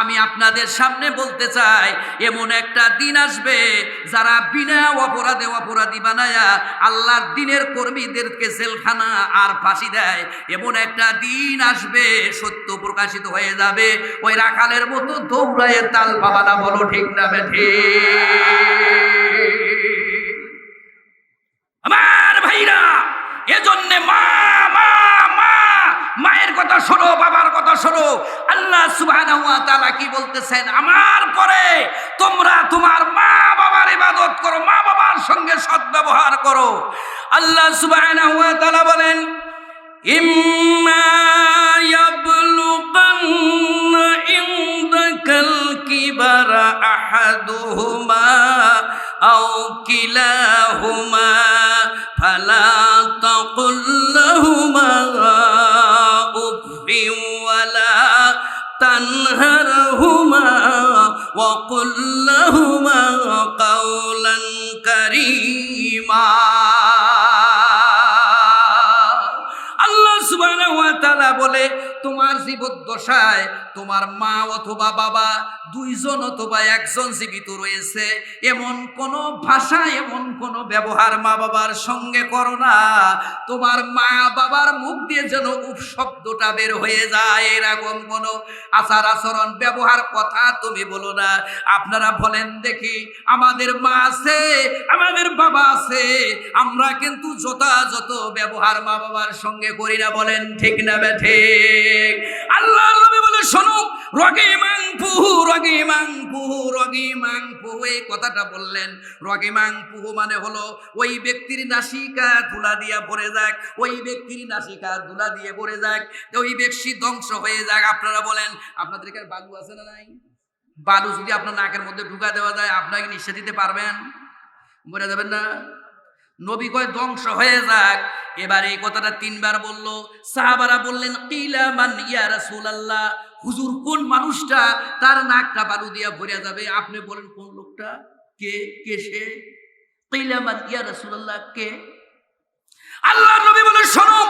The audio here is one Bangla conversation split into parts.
আমি আপনাদের সামনে বলতে চাই, এমন একটা দিন আসবে যারা বিনা অপরাধে অপরাধী বানায়া আল্লাহর দিনের কর্মীদেরকে জেলখানা আর ফাঁসি দেয়। এমন একটা দিন আসবে, সত্য প্রকাশিত হয়ে যাবে। ওই রাখালের মতো দৌড়ায় তাল পাবানা বলো, ঠিক না বেঠে আমার ভাইরা, এজন্যে মা মা মায়ের কথা শোনো, বাবার কথা শোনো। আল্লাহ তাআলা কি বলতেছেন? আমার পরে তোমরা তোমার মা বাবার ইবাদত করো মা বাবার সঙ্গে সদ্ব্যবহার করো। আল্লাহ তাআলা বলেন কিলাহুমা, ফালা তাকুল লাহুমা উফিন ওয়ালা تنهرهما وقل لهما قولا كريما আল্লাহ সুবহানাহু ওয়া তাআলা বলে তোমার জীবদ্দশায় তোমার মা অথবা বাবা, দুইজন অথবা একজন জীবিত রয়েছে, এমন কোন ভাষা, এমন কোন ব্যবহার মা বাবার সঙ্গে করো না। তোমার মা বাবার মুখ দিয়ে যেন উপশব্দটা বের হয়ে যায়, এরকম কোন আচার আচরণ, ব্যবহার, কথা তুমি বলো না। আপনারা বলেন, দেখি, আমাদের মা আছে, আমাদের বাবা আছে। আমরা কিন্তু যথাযথ ব্যবহার মা বাবার সঙ্গে করি না। বলেন, ঠিক না বেঠে আল্লাহ শোনো রগে মাং পুহু রগে মাং রগে মাং এই কথাটা বললেন। রগে মাং মানে হলো, ওই ব্যক্তির নাসিকা ধুলা দিয়া ভরে যাক, ওই ব্যক্তির নাসিকা ধুলা দিয়ে ভরে যাক ওই ব্যক্তি ধ্বংস হয়ে যাক। আপনারা বলেন, আপনাদের এখানে বালু আছে না নাই? বালু যদি আপনার নাকের মধ্যে ঢুকা দেওয়া যায় আপনাকে নিঃশ্বাস দিতে পারবেন? মরে যাবেন না? নবী কয়, ধ্বংস হয়ে যাক। এবার এই কথাটা তিনবার বলল। সাহাবারা বললেন, কিলা মান ইয়া রাসূলুল্লাহ? হুজুর, কোন মানুষটা তার নাকটা বালু দিয়া ভরে যাবে? আপনি বলেন, কোন লোকটা? কে? কে সে? কিলা মান, ইয়া রাসূলুল্লাহ, কে? আল্লাহ নবী বলে শোনো,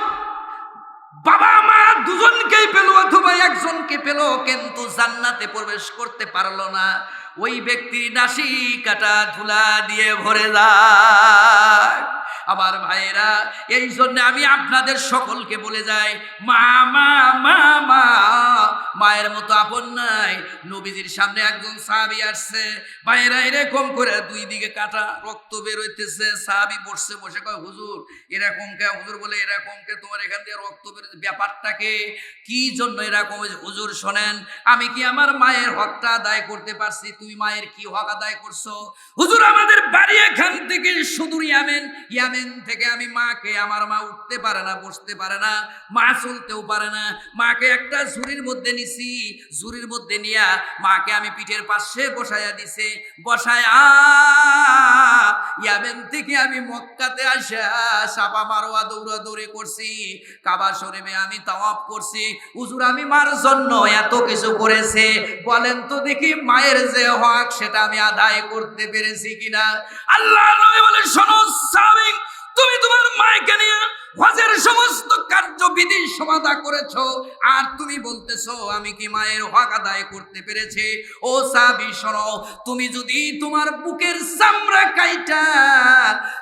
বাবা, মা দুজনকেই পেল, অথবা একজনকে পেল, কিন্তু জান্নাতে প্রবেশ করতে পারল না। ওই ব্যক্তির নাসিকাটা ধুলা দিয়ে ভরে যায়। আমার ভাইয়েরা, এই জন্য আমি আপনাদের সকলকে বলে যাই, মা মা মা মা, মায়ের মতো আপন নাই। নবীজির সামনে একজন সাহাবি আসছে, ভাইয়েরা, এরকম করে দুই দিকে কাটা রক্ত বের হইতেছে, সাহাবি বসছে, বসে কয়, হুজুর, এরকম কে? হুজুর বলে, এরকম কে? তোমার এখান দিয়ে রক্ত বের ব্যাপারটাকে কি? জন্য এরকম হুজুর, শোনেন, আমি কি আমার মায়ের হকটা আদায় করতে পারছি? তুমি মায়ের কি হক আদায় করছ? হুজুর, আমাদের বাড়ি এখান থেকে সুদূর ইয়ামেন ইয়ামেন থেকে আমি মাকে, আমার মা উঠতে পারে না, বসতে পারে না, মা চলতেও পারে না, মাকে একটা ঝুড়ির মধ্যে নিছি, ঝুড়ির মধ্যে নিয়া মাকে আমি পিঠের পাশে বসায়া দিছে বসায়া থেকে আমি মক্কাতে আসা সাপা মারোয়া দৌড়া দৌড়ে করছি, কাবা শরীফে আমি তাওয়াফ করছি। হুজুর, আমি মার জন্য এত কিছু করেছে, বলেন তো দেখি মায়ের যে হক, সেটা আমি আদায় করতে পেরেছি কিনা? আল্লাহ বলে শোনো সাবিক তুমি তোমার মায়কে নিয়ে হজের সমস্ত কার্যবিধি সমাধা করেছ, আর তুমি বলতেছো, আমি কি মায়ের হক আদায় করতে পেরেছি? ও সাবি তুমি যদি তোমার বুকের চামড়া কাইটা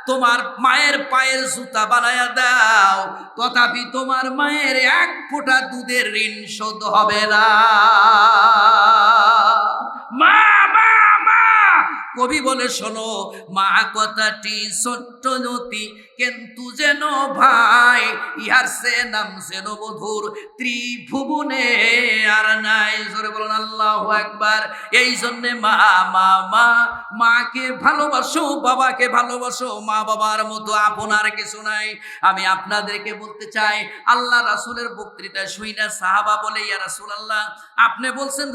তোমার মায়ের পায়ের জুতা বানায়া দাও, তথাপি তোমার মায়ের এক ফোঁটা দুধের ঋণ শোধ হবে না। মা মা মা! কবি বলে, শোনো, মা, কথাটি ছোট্ট নতি কিন্তু যেন ভাই ইহার সে নাম যেন মধুর, ত্রিভুবনে আর নাই। জোরে বলুন, আল্লাহ একবার এই জন্যে মা মা মা, মাকে ভালোবাসো, বাবাকে ভালোবাসো। মা, বাবার মতো আপনার কিছু নাই। আমি আপনাদেরকে বলতে চাই, আল্লাহ রাসুলের বক্তৃতা শুই না সাহাবা বলে, ইয়া রাসুল আল্লাহ আপনি বলছেন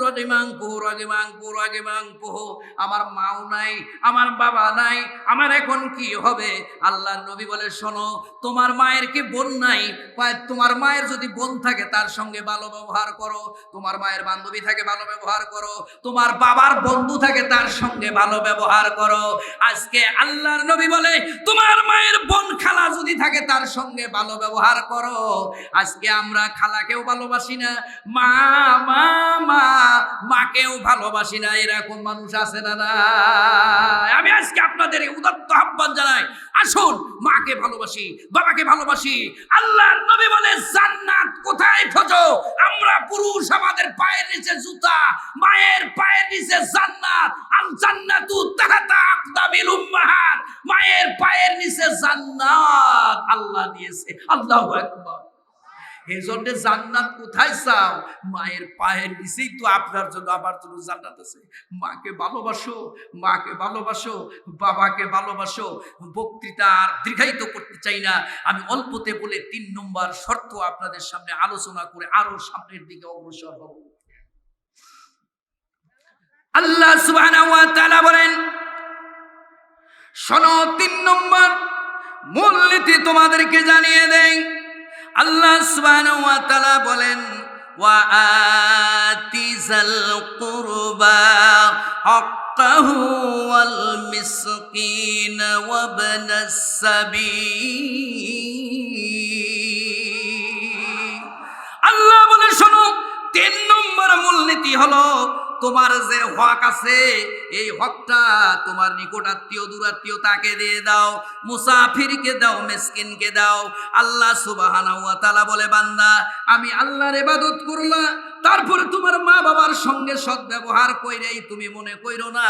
পুহু রগিমাং পুহু আমার মাও নাই, আমার বাবা নাই, আমার এখন কি হবে? আল্লাহর নবী বলে, শোনো, তোমার মায়ের কি বোন নাই? তোমার মায়ের যদি বোন থাকে, তার সঙ্গে ভালো ব্যবহার করো। তোমার মায়ের বান্ধবী থাকে, ভালো ব্যবহার করো। তোমার বাবার বন্ধু থাকে, তার সঙ্গে ভালো ব্যবহার করো। আজকে আল্লাহর নবী বলে, তোমার মায়ের বোন খালা যদি থাকে, তার সঙ্গে ভালো ব্যবহার করো। আজকে আমরা খালাকেও ভালোবাসি না, মা মা মা, মাকেও ভালোবাসি না। এরকম মানুষ আছে না না? আমি আজকে আপনাদের উদাত্ত আহ্বান জানাই, আসুন মাকে ভালোবাসি, বাবাকে ভালোবাসি। আল্লাহর নবী বলে, জান্নাত কোথায় খোঁজো? আমরা পুরুষ, আমাদের পায়ের নিচে জুতা, মায়ের পায়ের নিচে জান্নাত। আল জান্নাতু তাহাতা আকদামিল উম্মাহাত, মায়ের পায়ের নিচে জান্নাত আল্লাহ দিয়েছে। আল্লাহু আকবার। এই জন্য জান্নাত কোথায় চাও? মায়ের পায়ের নিচেই তো আপনার জন্য আমার জন্য জান্নাত আছে। মাকে ভালোবাসো মাকে ভালোবাসো, বাবাকে ভালোবাসো। বক্তৃতা আর দীর্ঘায়িত করতে চাই না। আমি অল্পতে বলে তিন নম্বর শর্ত আপনাদের সামনে আলোচনা করে আরও সামনের দিকে অগ্রসর হব। আল্লাহ সুবহানাহু ওয়া বলেন, শোনো তিন নম্বর মূলনীতি তোমাদেরকে জানিয়ে দেয় আল্লাহ ওয়া বলেন, ওয়া আতিজাল কুরবা ওয়াল মিসকিন ওয়া ইবনাস আল্লাহ বলে শোনো, তিন নম্বর মূলনীতি হলো তোমার যে হক আছে, এই হকটা তোমার নিকট আত্মীয়, দূরাত্মীয় তাকে দিয়ে দাও, মুসাফিরকে দাও, মেসকিনকে দাও। আল্লাহ সুবাহানা বলে, বান্দা, আমি আল্লাহর এবাদত করলা তারপরে তোমার মা বাবার সঙ্গে সৎ ব্যবহার কইরেই তুমি মনে কইরো না,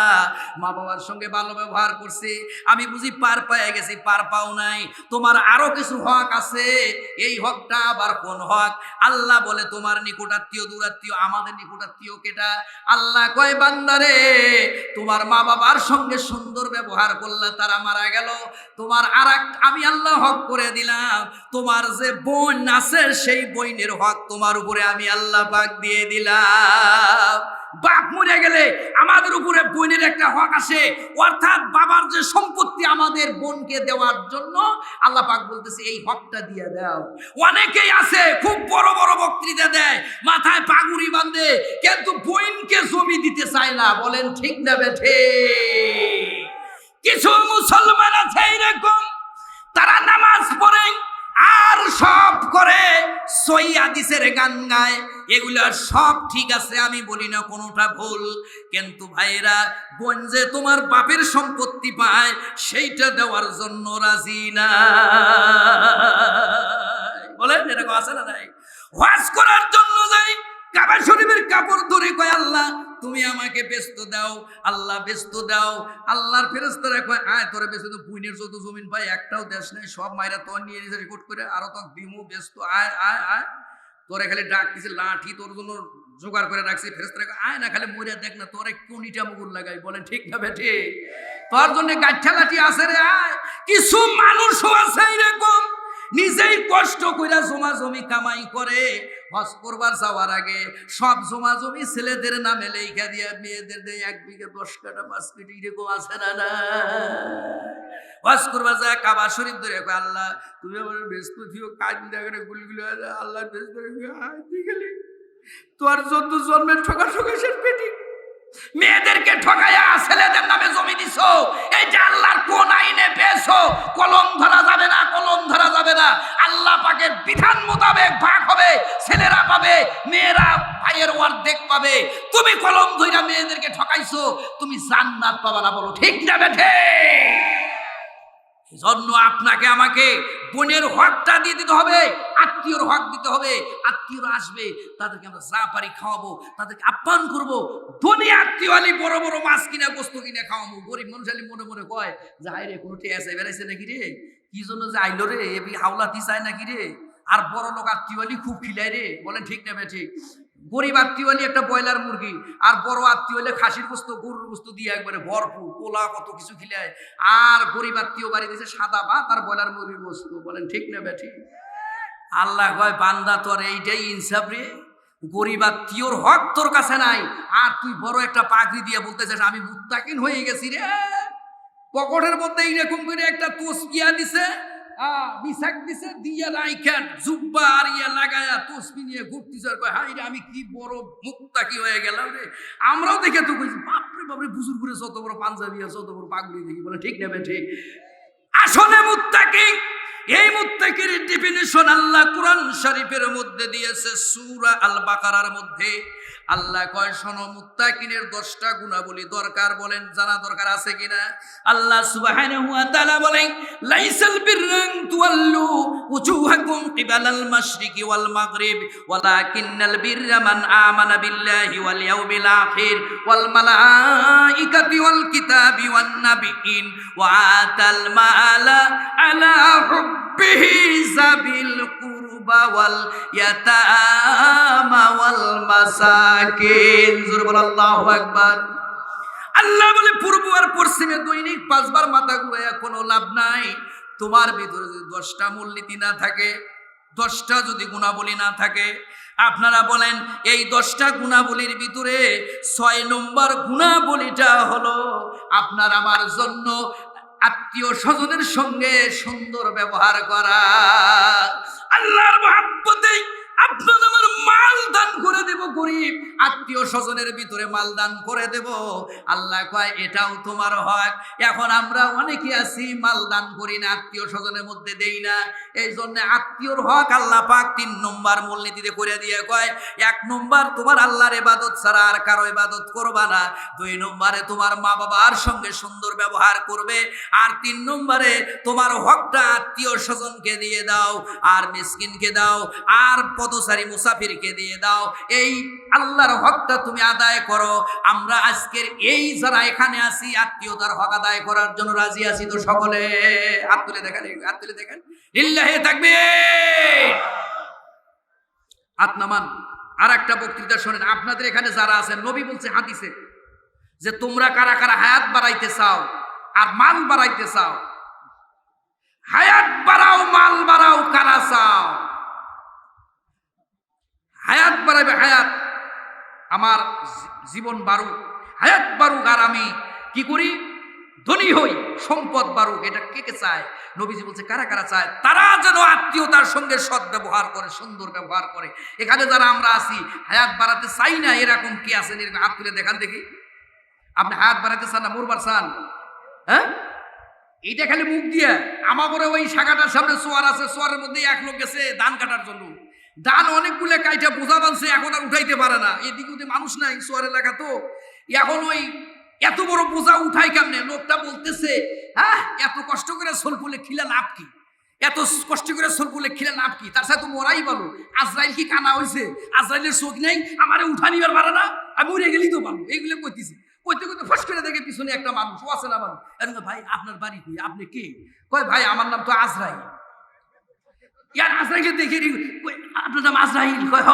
মা বাবার সঙ্গে ভালো ব্যবহার করছি, আমি বুঝি পার পেয়ে গেছি, পার পাও নাই, তোমার আরও কিছু হক আছে, এই হকটা আবার কোন হক? আল্লাহ বলে, তোমার নিকটাত্মীয় দূরাত্মীয়, আমাদের নিকটাত্মীয় কেটা? আল্লাহ কয়, বান্দারে, তোমার মা বাবার সঙ্গে সুন্দর ব্যবহার করলে তারা মারা গেল। তোমার আর আমি আল্লাহ হক করে দিলাম। তোমার যে বোন আছে, সেই বইনের হক তোমার উপরে আমি আল্লাহ পাক দিয়ে দিলাম। বাপ মরে গেলে আমাদের উপরে বোনের একটা হক আসে। অর্থাৎ বাবার যে সম্পত্তি আমাদের বোনকে দেওয়ার জন্য আল্লাহ পাক বলতেছে, এই হকটা দিয়ে দাও। অনেকেই আছে খুব বড় বড় বক্তৃতা দেয়, মাথায় পাগুড়ি বাঁধে, কিন্তু বোনকে জমি দিতে চায় না। বলেন, ঠিক না বেঠে? সৈয়াদিসের গান গায় এগুলা সব ঠিক আছে, আমি বলি না কোনোটা ভুল। কিন্তু ভাইরা বোন যে তোমার বাপের সম্পত্তি পায়, সেইটা দেওয়ার জন্য রাজি না। বলেন, এরকম আছে না নাই? ওয়াজ করার জন্য যাই, কাবা শরীফের কাপড় ধরে কয় আল্লাহ তুমি আমাকে ব্যস্ত দাও, আল্লাহ ব্যস্ত দাও। আল্লাহর ফেরেস্তারা কয়, আয়, তোরে ব্যস্ত তো পুইনের যত জমিন পাই, একটাও দেশ নেই, সব মায়েরা তোর নিয়ে নিজে রেকর্ড করে, আরও তো দিমু ব্যস্ত, আয় আয় আয়। তোরে খালি ডাক দিছে, লাঠি তোর জন্য জোগাড় করে রাখছি। কয়, আয় না, খালি মরিয়া দেখ না, তোরে কোনিটা মুগুর লাগাই। বলে, ঠিক না বেঠে তোর জন্য গাঠা লাঠি আছে রে, আয়। কিছু মানুষও আছে এরকম নিজেই কষ্ট কইরা জমা জমি কামাই করে। হজ করবার যাওয়ার আগে সব জমা জমি ছেলেদের নামে লেখা দিয়ে মেয়েদের দেয় এক বিঘে দশ কাটা পাঁচ কেটি, এরকম আছে না না? হজ করবার যায় কাবা শরীফ ধরে আল্লাহ, তুমি আমার ব্যস্ত থিও কাজ দেখে গুলগুলো আল্লাহ ব্যস্ত তোর যত জন্মের ঠোকা ঠোকা শেষ পেটি। মেয়েদেরকে ঠকাইয়া ছেলেদের নামে জমি দিছো। যে আল্লাহর কোন আইনে পেয়েছ, কলম ধরা যাবে না, কলম ধরা যাবে না। আল্লাহ পাকের বিধান মোতাবেক ভাগ হবে, ছেলেরা পাবে, মেয়েরা ভাইয়ের অর্ধেক পাবে। তুমি কলম ধইরা মেয়েদেরকে ঠকাইছো, তুমি জান্নাত পাবা না বলো, ঠিক না বেঠে? জন্য আপনাকে আমাকে বোনের হকটা দিয়ে দিতে হবে, আত্মীয়র হক দিতে হবে। আত্মীয়রা আসবে, তাদেরকে আমরা যা পারি খাওয়াবো, তাদেরকে আপ্যায়ন করব। ধনী আত্মীয় আলি বড় বড় মাছ কিনা, গোস্ত কিনে খাওয়াবো। গরিব মানুষ আলি মনে মনে কয়, যে হাই রে, কোনো টেয়াছে বেড়াইছে নাকি রে? কি জন্য যে আইলো রে? এবি হাওলাতি চায় নাকি রে? আর বড় লোক আত্মীয় আলি খুব খিলায় রে। বলেন, ঠিক না ঠিক? গরিব আত্মীয় হলে একটা ব্রয়লার মুরগি, আর বড় আত্মীয় হলে খাসির বস্তু গরুর বস্তু দিয়ে একবারে ভরপুর, পোলা কত কিছু খিলায়। আর গরিব আত্মীয় বাড়ি দিয়েছে সাদা ভাত আর ব্রয়লার মুরগির বস্তু বলেন ঠিক না বেঠি? আল্লাহ কয়, বান্দা তোর এইটাই ইনসাফ রে। গরিব আত্মীয়র হক তোর কাছে নাই। আর তুই বড় একটা পাগড়ি দিয়ে বলতে চাস আমি মুত্তাকিন হয়ে গেছি রে। পকেটের মধ্যে এইরকম করে একটা তোসকিয়া দিছে মিসাক দিছে দিয়া রাইখান জুব্বা আর ইয়া লাগায়া তসবি নিয়ে ঘুরতিছে আর কয়, হাই রে আমি কি বড় মুক্তা কি হয়ে গেলাম রে? আমরাও দেখে তো কইছি বাপরে বাপরে বুজুর করে যত বড় পাঞ্জাবি আছে যত বড় পাগড়ি দেখি বলে ঠিক নেবে ঠিক আসলে মুত্তাকি এই মুত্তাকির ডেফিনিশন আল্লাহ কোরআন শরীফের মধ্যে দিয়েছে সূরা আল বাকারার মধ্যে। আল্লাহ কয়, শোনো, মুত্তাকিনের দশটা গুণাবলী দরকার বলেন, জানা দরকার আছে কিনা? আল্লাহ সুবহানাহু ওয়া তাআলা বলেন, লাইসাল বিররান তুওয়াল্লু উজুহাকুম কিবালাল মাশরিকি ওয়াল মাগরিব, ওয়ালাকিন্নাল বিররা মান আমানা বিল্লাহি ওয়াল ইয়াউমিল আখির, ওয়াল মালাইকাতি ওয়াল কিতাবি ওয়ান নাবিয়িন, ওয়া আতাল মালা আলা হুব্বিহি ওয়াল মাসাকিন। জোরে বল আল্লাহু বলে, পূর্ব আর পশ্চিমে দৈনিক পাঁচবার মাথা ঘুরাইয়া কোনো লাভ নাই। তোমার ভিতরে যদি দশটা মূলনীতি না থাকে, দশটা যদি গুণাবলী না থাকে, আপনারা বলেন, এই দশটা গুণাবলীর ভিতরে ছয় নম্বর গুণাবলীটা হলো আপনার আমার জন্য আত্মীয় স্বজনের সঙ্গে সুন্দর ব্যবহার করা। আল্লাহর মহাব্বতেই আপনার আমার মাল দান করে দেব, গরিব। আত্মীয় স্বজনের ভিতরে মাল দান করে দেব। আল্লাহ কয়, এটাও তোমার হক। এখন আমরা অনেকে আছি মাল দান করি না, আত্মীয় স্বজনের মধ্যে দেই না। এই জন্য আত্মীয়র হক আল্লাহ পাক তিন নম্বর মূলনীতিতে করে দিয়ে কয়, এক নম্বর তোমার আল্লাহর ইবাদত ছাড়া আর কারও ইবাদত করবা না। দুই নম্বরে তোমার মা বাবার সঙ্গে সুন্দর ব্যবহার করবে। আর তিন নম্বরে তোমার হকটা আত্মীয় স্বজনকে দিয়ে দাও, আর মিসকিনকে দাও, আর পদচারী মুসাফিরকে দিয়ে দাও। এই আল্লাহর হকটা তুমি আদায় করো। আমরা আজকের এই যারা এখানে আছি, আত্মীয়তার হক আদায় করার জন্য রাজি আছি তো সকলে। হাত তুলে দেখেন হাত তুলে দেখেন। লিল্লাহে থাকবে হাত নামান। আর একটা বক্তৃতা শোনেন, আপনাদের এখানে যারা আছেন, নবী বলছে হাদিসে যে তোমরা কারা কারা হায়াত বাড়াইতে চাও আর মাল বাড়াইতে চাও, হায়াত বাড়াও, মাল বাড়াও, কারা চাও? হায়াত বাড়াবে, হায়াত। আমার জীবন বাড়ুক, হায়াত বাড়ুক আর আমি কি করি? ধনী হই, সম্পদ বাড়ুক, এটা কে কে চায়? নবীজি বলছে, কারা কারা চায়? তারা যেন আত্মীয়তার সঙ্গে সৎ ব্যবহার করে, সুন্দর ব্যবহার করে। এখানে যারা আমরা আছি, হায়াত বাড়াতে চাই না, এরকম কি আছেন? এরকম হাত তুলে দেখান দেখি। আপনি হায়াত বাড়াতে চান না, মরবার চান? হ্যাঁ? এইটা খালি মুখ দিয়ে। আমাগরে ওই শাখাটার সামনে সোয়ার আছে, সোয়ারের মধ্যে এক লোক গেছে, ধান কাটার জন্য। ধান অনেকগুলো কাইটা বোঝা বানছে, এখন আর উঠাইতে পারে না। এদিকে ওদিকে মানুষ নাই সোয়ার এলাকা তো। এখন ওই এত বড় বোঝা উঠাই কেমনে? লোকটা বলতেছে হ্যাঁ এত কষ্ট করে সোলপুলে খিলা লাভ কি? এত কষ্ট করে সোলপুলে খিলা লাভ কি? তার সাথে মরাই বলো আজরাইল কি কানা হয়েছে আজরাইলের চোখ নেই, আমারে উঠা নিবার পারে না? আমি উড়ে গেলেই তো পারব। এইগুলো কইতেছি। কইতে কইতে ফস করে দেখে পিছনে একটা মানুষ, ও আছে না মানুষ। ভাই, আপনার বাড়ি কই? আপনি কে? কয়, ভাই, আমার নাম তো আজরাইল। ইয়ার আজরাইল দেখে আপনার নাম আজরাইল? কয়, হ।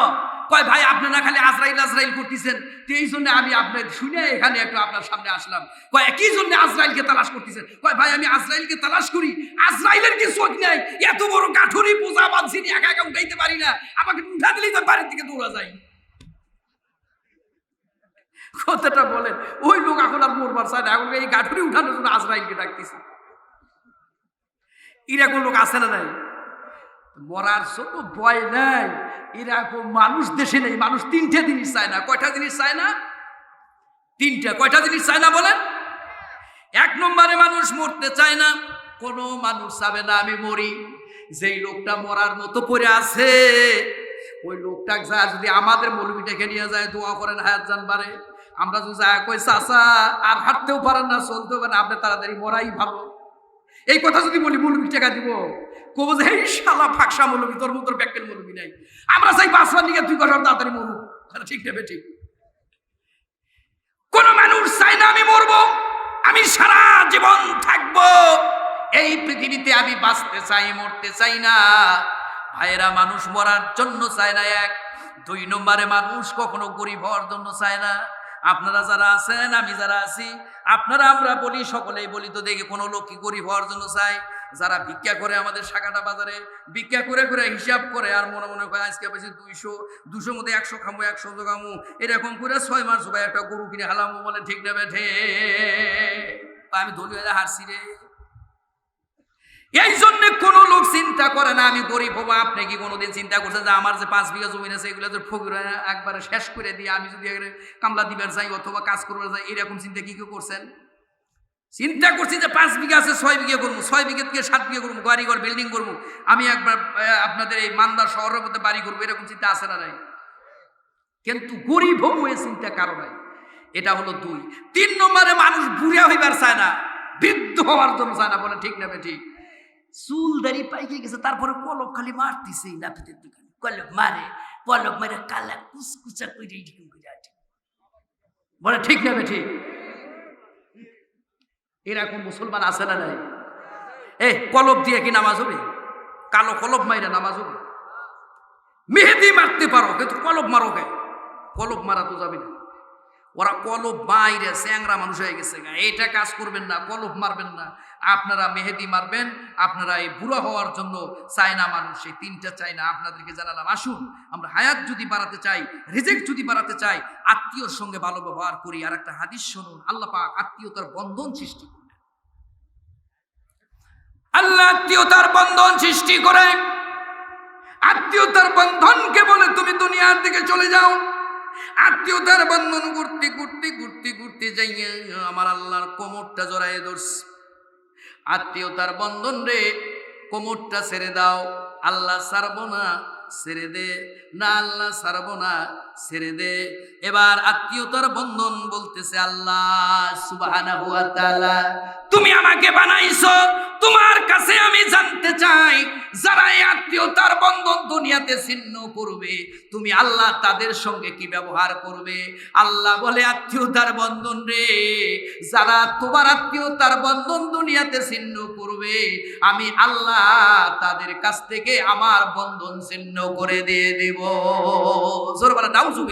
কয়, ভাই, আপনি না খালি আজরাইল আজরাইল করতেছেন। তো এই জন্য আমি আপনার শুনে এখানে একটু আপনার সামনে আসলাম। কয় কি জন্য আজরাইলকে তালাশ করতেছেন। কয়, ভাই, আমি আজরাইলকে তালাশ করি। আজরাইলের কি চোখ নাই? এত বড় গাঠুরি বোঝা বাঁধছি একা একা উঠাইতে পারি না। আমাকে উঠা দিলেই তো বাড়ির দিকে দৌড়া যায়। কথাটা বলেন, ওই লোক এখন আর মরবার চায় না। এখন এই গাঠুরি উঠানোর জন্য আজরাইলকে ডাকতেছে। এরকম লোক আছে না নাই? মরার জন্য ভয় নাই। এরকম মানুষ দেশে নেই, মানুষ তিনটে জিনিস চায় না। কয়টা জিনিস চায় না? তিনটা। কয়টা জিনিস চায় না বলেন? এক নম্বরে মানুষ মরতে চায় না, কোনো মানুষ চাবে না, আমি মরি। যেই লোকটা মরার মতো পড়ে আছে, ওই লোকটা যা যদি আমাদের মৌলবীটাকে নিয়ে যায়, দোয়া করেন, হায়াত বাড়ে আমরা যদি যা কই, চাচা, আর হাঁটতেও পারেন না, চলতেও পারেন আপনি তাড়াতাড়ি মরাই ভালো। এই কথা যদি বলি মৌলবী টাকা দিব। কবো যে শালা ফাঁকসা মৌলবী, তোর মতো ব্যাকের মৌলবী নাই। আমরা চাই বাঁচবার দিকে তুই কথা তাড়াতাড়ি মরু ঠিক নেবে ঠিক কোন মানুষ চাই না আমি মরবো, আমি সারা জীবন থাকব। এই পৃথিবীতে আমি বাঁচতে চাই, মরতে চাই না। ভাইয়েরা, মানুষ মরার জন্য চায় না এক। দুই নম্বরে মানুষ কখনো গরিব হওয়ার জন্য চায় না। আপনারা যারা আছেন, আমি যারা আছি, আপনারা, আমরা বলি, সকলেই বলি, তো দেখে কোনো লোক কি গরিব হওয়ার জন্য চায়? যারা ভিক্ষা করে আমাদের শাখাটা বাজারে, ভিক্ষা করে করে হিসাব করে আর মনে মনে করে আজকে পেয়েছি দুইশো দুশো মধ্যে একশো খামো, একশো জোগামু, এরকম করে ছয় মাস ভাই একটা গরু কিনে হালামু বলে ঠিক নেবে ঠে আমি দলীয় হারছি রে। এই জন্য কোন লোক চিন্তা করে না, আমি গরিব হব। আপনি কি কোনোদিন চিন্তা করছেন যে আমার যে পাঁচ বিঘা জমি আছে, এগুলো তো ফকির একবারে শেষ করে দিয়ে আমি যদি কামলা দিবার যাই অথবা কাজ করবার যাই, এরকম চিন্তা কি কেউ করছেন? চিন্তা করছি যে পাঁচ বিঘা আছে, ছয় বিঘে করব। ছয় বিঘা থেকে সাত বিঘে করব গাড়ি ঘর বিল্ডিং করব। আমি একবার আপনাদের এই মান্দার শহরের মধ্যে বাড়ি করব, এরকম চিন্তা আছে না নাই? কিন্তু গরিব হব এ চিন্তা কারও নাই। এটা হলো দুই। তিন নম্বরে মানুষ বুড়া হইবার চায় না, বৃদ্ধ হওয়ার জন্য চায় না, বলে ঠিক না ঠিক চুল দাড়ি পাইকে গেছে, তারপরে কলক খালি মারতেছে নাপিতের দোকানে। কলক মারে কলক মারে কালা কুচকুচা করে করে। বলে ঠিক না ঠিক এরকম মুসলমান আছে না নাই? এ, কলব দিয়ে কি নামাজ হবে? কালো কলব মাইরা নামাজ হবে? মেহেদি মারতে পারো, কিন্তু কলব মারো কে? কলব মারা তো যাবে না। ওরা কলব বাইরে স্যাংরা মানুষ হয়ে গেছে। এইটা কাজ করবেন না, কলব মারবেন না। আপনারা মেহেদি মারবেন, আপনারা এই বুড়া হওয়ার জন্য চায় না মানুষ, এই তিনটা চাই না আপনাদেরকে জানালাম, আসুন, আমরা হায়াত যদি বাড়াতে চাই রিজেক্ট যদি বাড়াতে চাই, আত্মীয়র সঙ্গে ভালো ব্যবহার করি। আর একটা হাদিস শুনুন, আল্লাহ পাক আত্মীয়তার বন্ধন সৃষ্টি করবেন আল্লাহ আত্মীয়তার বন্ধন সৃষ্টি করে আত্মীয়তার বন্ধনকে বলে তুমি দুনিয়ার দিকে চলে যাও। আত্মীয়তার বন্ধন ঘুরতে ঘুরতে ঘুরতে ঘুরতে যাইয়া আমার আল্লাহর কোমরটা জড়াই ধরছে। আত্মীয়তার বন্ধন রে, কোমরটা ছেড়ে দাও। আল্লাহ ছাড়বো না, ছেড়ে দে। না, আল্লাহ ছাড়বো না, ছেড়ে দে। এবার আত্মীয়তার বন্ধন বলতেছে আল্লাহ তাআলা তুমি আমাকে বানাইছো। তোমার কাছে আমি জানতে চাই, যারা এই আত্মীয়তার বন্ধন দুনিয়াতে ছিন্ন করবে, তুমি আল্লাহ তাদের সঙ্গে কি ব্যবহার করবে? আল্লাহ বলে, আত্মীয়তার বন্ধন রে, যারা তোমার আত্মীয়তার বন্ধন দুনিয়াতে ছিন্ন করবে, আমি আল্লাহ তাদের কাছ থেকে আমার বন্ধন ছিন্ন করে দিয়ে দেব। জোর বলে নাউজুবিল্লাহ।